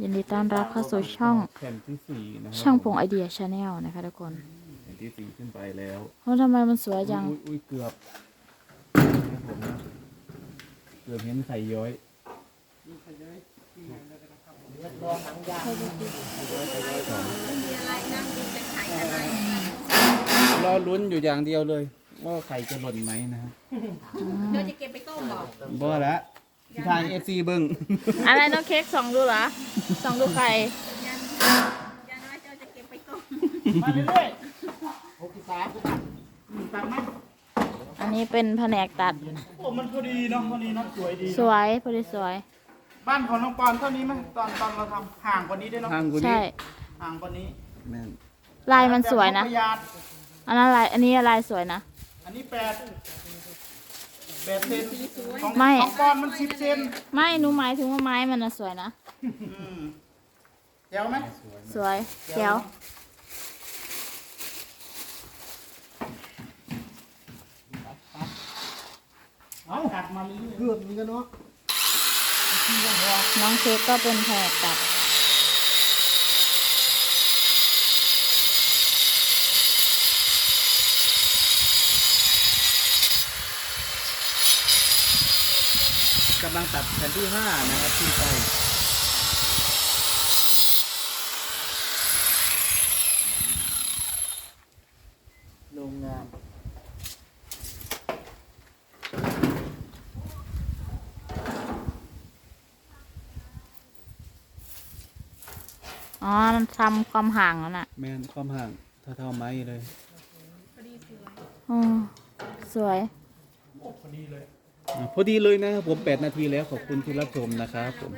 ยินดีต้อนรับเข้าสู่ช่องแผ่นที่สี่นะครัช่างพงไอเดียชาแนลนะคะทุกคนแผ่นที่สี่ขึ้นไปแล้วเพราะทำไมมันสวยจังอุ้ยอุ้ยเกือบครับผมนะเกือบเห็นไข่ย้อยรอลุ้นอยู่อย่างเดียวเลย ว่าไข่จะหล่นไหมนะครับเดี๋ยวจะเก็บไปต้มบอกบ่ละที่ทางเอฟซีเบิ้งอะไรน้องเค้กส่องดูเหรอ ส่องดูใครยันยันว่าเจ้าจะเก็บไปต้มมาเรื่อยๆหกสิบสามตัดไหมอันนี้เป็นแผนกตัด โอ้มันพอดีเนาะพอดีเนาะสวยดีสวยพอดีสวย บ้านของน้องปอนเท่านี้ไหมตอนตอนเราทำห่างกว่านี้ด้วยเนาะห่างกว่านี้ใช่ห่างกว่านี้แม่นลายมันสวยนะแต่พยานอันนั้นลายอันนี้ลายสวยนะ อันนี้แปด แปดเซนของไม่ ของปอนมันสิบเซนไม่หนูหมายถึงว่าไม้มันนะสวยนะ อืมเดี๋ยวไหมสวยเดี๋ยวเอาตัดมาเรื่อยๆเพื่อนนี้กันเนาะน้องเค้กก็เป็นแผนกตัดำลังตัดแผ่นที่ห้านะครับขึ้นไปโรงงานอ๋อ มันทำความห่างแล้วน่ะ แม่นความห่างเท่าเท่าๆไม้เลยอ๋อ สวยอ่ะพอดีเลยนะครับผมแปดนาทีแล้วขอบคุณที่รับชมนะครับผม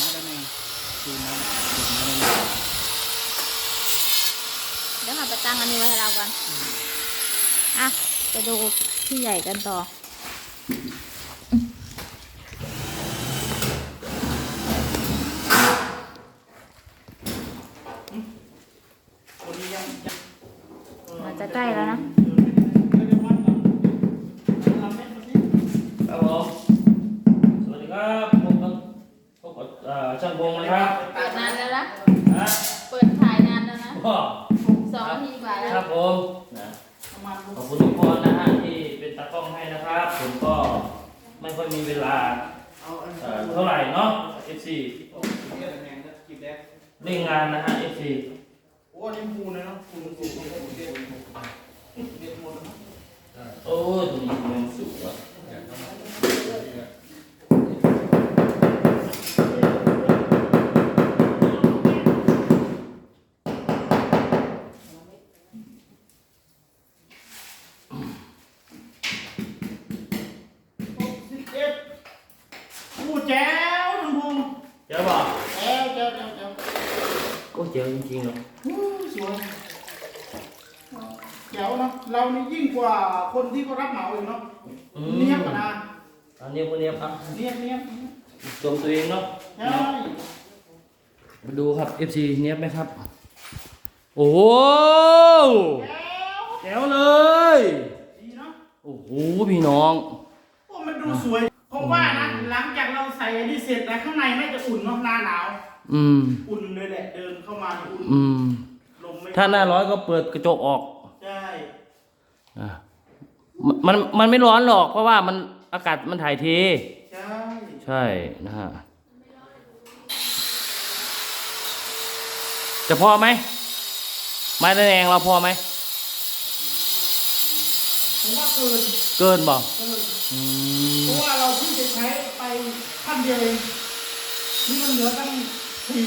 มาแล้วไงคือมามาแล้วไงเดี๋ยวเราไปตั้งอันนี้ไว้ให้เรากันอะไปดูพี่ใหญ่กันต่อ ช่างพงนะครับเปิดนานแล้วนะนะเปิดถ่ายนานแล้วนะก็สองนาทีกว่าแล้วครับผมนะประมาณขอบคุณทุกคนนะฮะที่เป็นตากล้องให้นะครับ ผมก็ไม่ค่อยมีเวลาเอาอันเอ่อเท่าไหร่เนาะ FC เรียกแหงนะกีบแดงเร่งงานนะฮะ FC โอ้อันนี้ปูนะเนาะปูปูปูปูเด็ดเด็ดหมดแล้วเนาะโอ้ยตรงนี้มันสุดว่ะ หกสิบเอ็ดปูแจ๋วน้องพ งษ์เจ้าบอกแจ๋วแจ๋วแจ๋วแจ๋วก็เจ๋วจริงๆเนาะอู้สวยแจ๋วเนาะเรานี่ยิ่งกว่าคนที่เขารับเหมาอีกเนาะอืเนียบกว่านะอันนี้คนนี้ครับเนียบเนียบชมตัวเองเนาะใช่มาดูครับ FC เนี้ยบไหมครับ โอ้โหแจ๋วแจ๋วเลยดีเนาะโอ้โหพี่น้องโอ้มันดูสวย ผมว่านะหลังจากเราใส่อันนี้เสร็จแล้วข้างในน่าจะอุ่นเนาะหน้าหนาว อืม อุ่นเลยแหละเดินเข้ามานี่อุ่นอืม ลมไม่ถ้าหน้าร้อนก็เปิดกระจกออกใช่อะมันมันไม่ร้อนหรอก เพราะว่ามันอากาศมันถ่ายเท ใช่ใช่นะฮะ จะพอไหมไม้ตะแนงเราพอไหม ผมว่าเกินเกินบอกเกินอืเพมราะว่าเราเพิ่งจะใช้ไปขั้นเดียวเองนี่มันเหลือตั้งสี่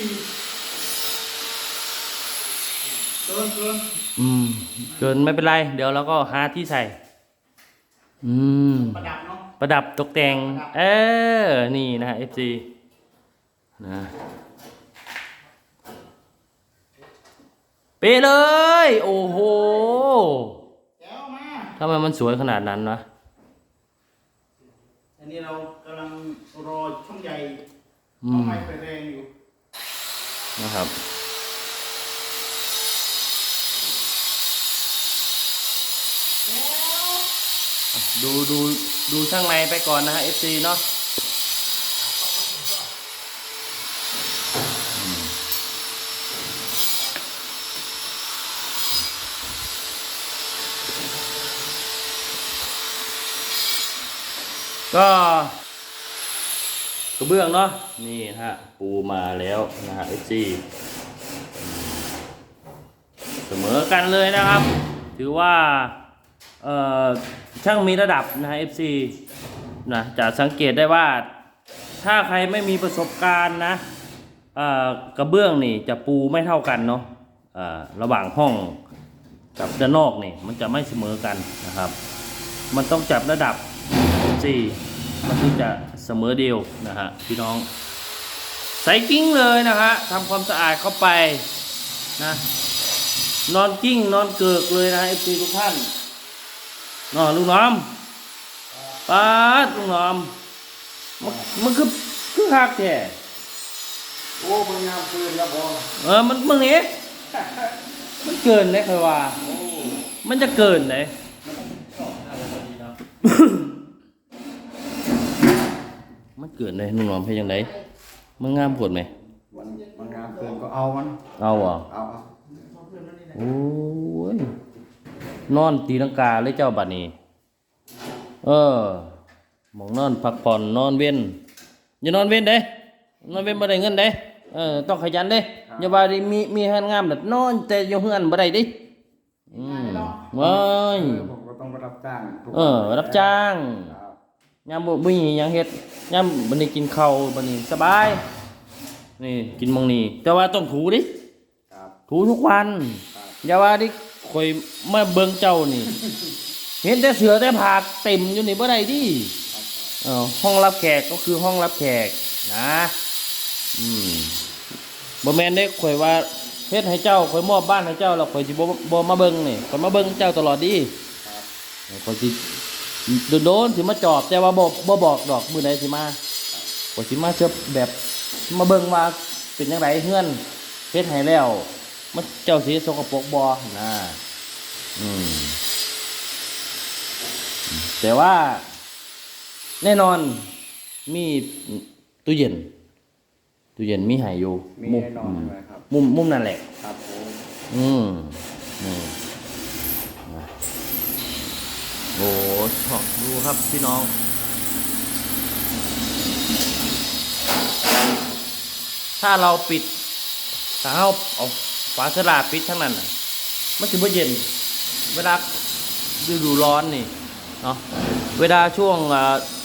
เกินเกินอืม เกินไม่เป็นไร เดี๋ยวเราก็หาที่ใส่ อืม ประดับเนาะ ประดับตกแต่ง เออ นี่นะฮะ FC นะเป๊ะเลย โอ้โหแจ๋วมา ทำไมมันสวยขนาดนั้นวะอันนี้เรากำลังรอช่องใหญ่เอาไมไปแรงอยู่ นะครับดูดูดูช่างในไปก่อนนะฮะเอฟซีเนาะ ก็กระเบื้องเนาะนี่ฮะปูมาแล้วนะฮะ FC เสมอกันเลยนะครับ ถือว่าเอ่อช่างมีระดับนะฮะ FC นะจะสังเกตได้ว่าถ้าใครไม่มีประสบการณ์นะเอ่อกระเบื้องนี่จะปูไม่เท่ากันเนาะเอ่อระหว่างห้องกับด้านนอกนี่มันจะไม่เสมอกันนะครับ มันต้องจับระดับ มันถึงจะเสมอเดียวนะฮะพี่น้อง ใส่กิ้งเลยนะฮะทำความสะอาดเข้าไปนะนอนกิ้งนอนเกิกเลยนะเอฟซีทุกท่านนอนลุงน้อมป้าดลุงน้อมมันมันคือคือหักแท้โอ้มันงามเกินแล้วบอเออมันมึงนี่มันเกินเลยเคยว่า มันจะเกินเลยมัน เกินเลยลุงน้อมเป็นยังไงมันงามปวดไหมมันมันงามเกินก็เอามัน เอาอะเอาเอาโอ้ยนอนตีลังกาเลยเจ้าบัดนี้ เออหมองนอนพักผ่อนนอนเว้นอย่านอนเว้นเด้นอนเว้นบ่ได้เงินเด้เออต้องขยันเด้อย่าว่าได้มีมีเฮือนงามแบบนอนแต่อยู่เฮือนบ่ได้เดิอืมว้ายผมก็ต้องไปรับจ้างทุกเออ รับจ้างครับ ยามบ่บ่มีหยังเฮ็ดยามบัดนี้กินข้าวบัดนี้สบาย นี่กินหมองนี้แต่ว่าต้องถูดิครับถูทุกวันครับอย่าว่าดิคอยมาเบิ่งเจ้านี่ เห็นแต่เสือแต่ผากเต็มอยู่นี่บ่ได้ดิเออห้องรับแขกก็คือห้องรับแขกนะอืมบ่แม่นได้ข่อยว่าเฮ็ดให้เจ้าข่อยมอบบ้านให้เจ้าแล้วข่อยสิบ่บ่มาเบิ่งนี่ข่อยมาเบิ่งเจ้าตลอดดิครับข่อยสิ โดนๆสิมาจอบแต่ว่าบ่บ่บอกดอกมื้อใดสิมาข่อยสิมาเชิบแบบมาเบิ่งว่าเป็นจังไดเฮือนเฮ็ดให้แล้ว มันเจ้าสีสกปรกบอนะอืมแต่ว่า แน่นอนมีตู้เย็นตู้เย็นมีใหายอยู่มีมุมแน่นอนใช่ไหมครับมุมมุมนั่นแหละ ครับผมอืมนี่นะ โอ้ชอบดูครับพี่น้อง ถ้าเราปิดถ้าเราเอาฝาสลาปิดทั้งนั้นนะมันจะไม่เย็น เวลาฤดูร้อนนี่เนาะเวลาช่วง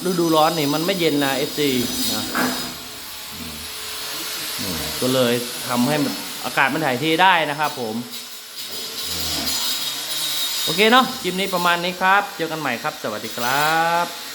ฤดูร้อนนี่มันไม่เย็นนะเอฟซีนะก็เลยทำให้อากาศมันถ่ายเทได้นะครับผม โอเคเนาะคลิปนี้ประมาณนี้ครับ เจอกันใหม่ครับ สวัสดีครับ